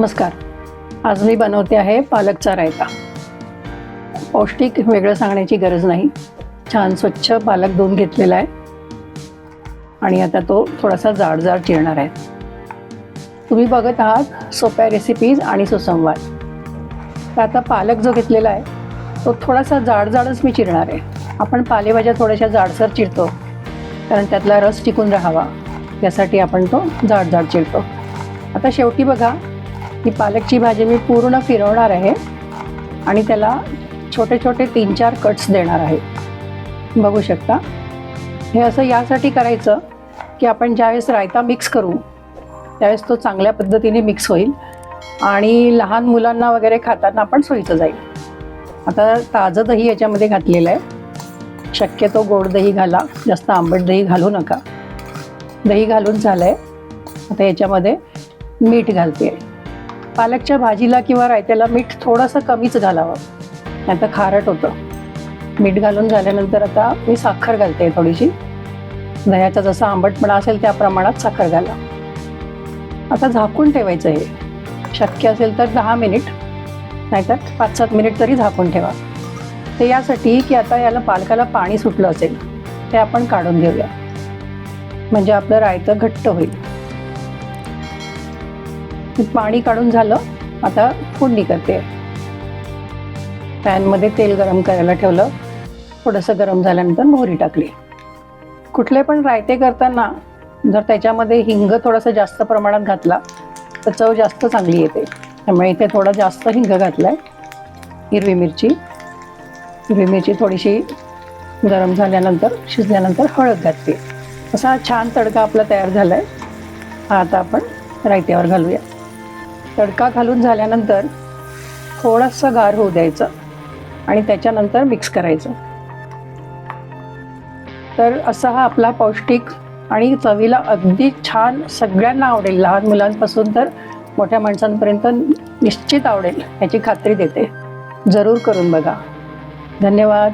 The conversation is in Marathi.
नमस्कार. आज मी बनवते आहे पालकचा रायता. पौष्टिक वेगळं सांगण्याची गरज नाही. छान स्वच्छ पालक धुवून घेतलेला आहे. आणि आता तो थोडासा जाड जाड चिरणार आहे. तुम्ही बघत आहात सोप्या रेसिपीज आणि सुसंवाद. तर आता पालक जो घेतलेला आहे तो थोडासा जाड जाडच मी चिरणार आहे. आपण पालेभाज्या थोड्याशा जाडसर चिरतो. कारण त्यातला रस टिकून राहावा. यासाठी आपण तो जाड जाड चिरतो. आता शेवटी बघा ही पालकची भाजी मी पूर्ण फिरवणार आहे आणि त्याला छोटे छोटे तीन चार कट्स देणार आहे. बघू शकता? हे असं यासाठी करायचं की आपण ज्यावेळेस रायता मिक्स करू त्यावेळेस तो चांगल्या पद्धतीने मिक्स होईल आणि लहान मुलांना वगैरे खाताना पण सोयीचं जाईल. आता ताजं दही याच्यामध्ये घातलेलं आहे. शक्यतो गोड दही घाला जास्त आंबट दही घालू नका. दही घालून झालं आहे आता याच्यामध्ये मीठ घालते. आहे पालकच्या भाजीला किंवा रायत्याला मीठ थोडंसं कमीच घालावं. नाही तर खारट होतं. मीठ घालून झाल्यानंतर आता मी साखर घालते थोडीशी. दह्याचा जसा आंबटपणा असेल त्या प्रमाणात साखर घाला. आता झाकून ठेवायचं हे शक्य असेल तर दहा मिनिट नाहीतर पाच सात मिनिट तरी झाकून ठेवा. ते यासाठी की आता याला पालकाला पाणी सुटलं असेल ते आपण काढून घेऊया. म्हणजे आपलं रायतं घट्ट होईल. पाणी काढून झालं आता फोडणी करते. पॅनमध्ये तेल गरम करायला ठेवलं थोडंसं गरम झाल्यानंतर मोहरी टाकली. कुठले पण रायते करताना जर त्याच्यामध्ये हिंग थोडंसं जास्त प्रमाणात घातला तर चव जास्त चांगली येते. त्यामुळे इथे थोडा जास्त हिंग घातला आहे हिरवी मिरची. हिरवी मिरची थोडीशी गरम झाल्यानंतर शिजल्यानंतर हळद घातली. असा छान तडका आपला तयार झाला आहे हा आता आपण रायत्यावर घालूया. तडका घालून झाल्यानंतर थोडंसं गार होऊ द्यायचं आणि त्याच्यानंतर मिक्स करायचं. तर असा हा आपला पौष्टिक आणि चवीला अगदी छान सगळ्यांना आवडेल. लहान मुलांपासून तर मोठ्या माणसांपर्यंत निश्चित आवडेल याची खात्री देते. जरूर करून बघा. धन्यवाद.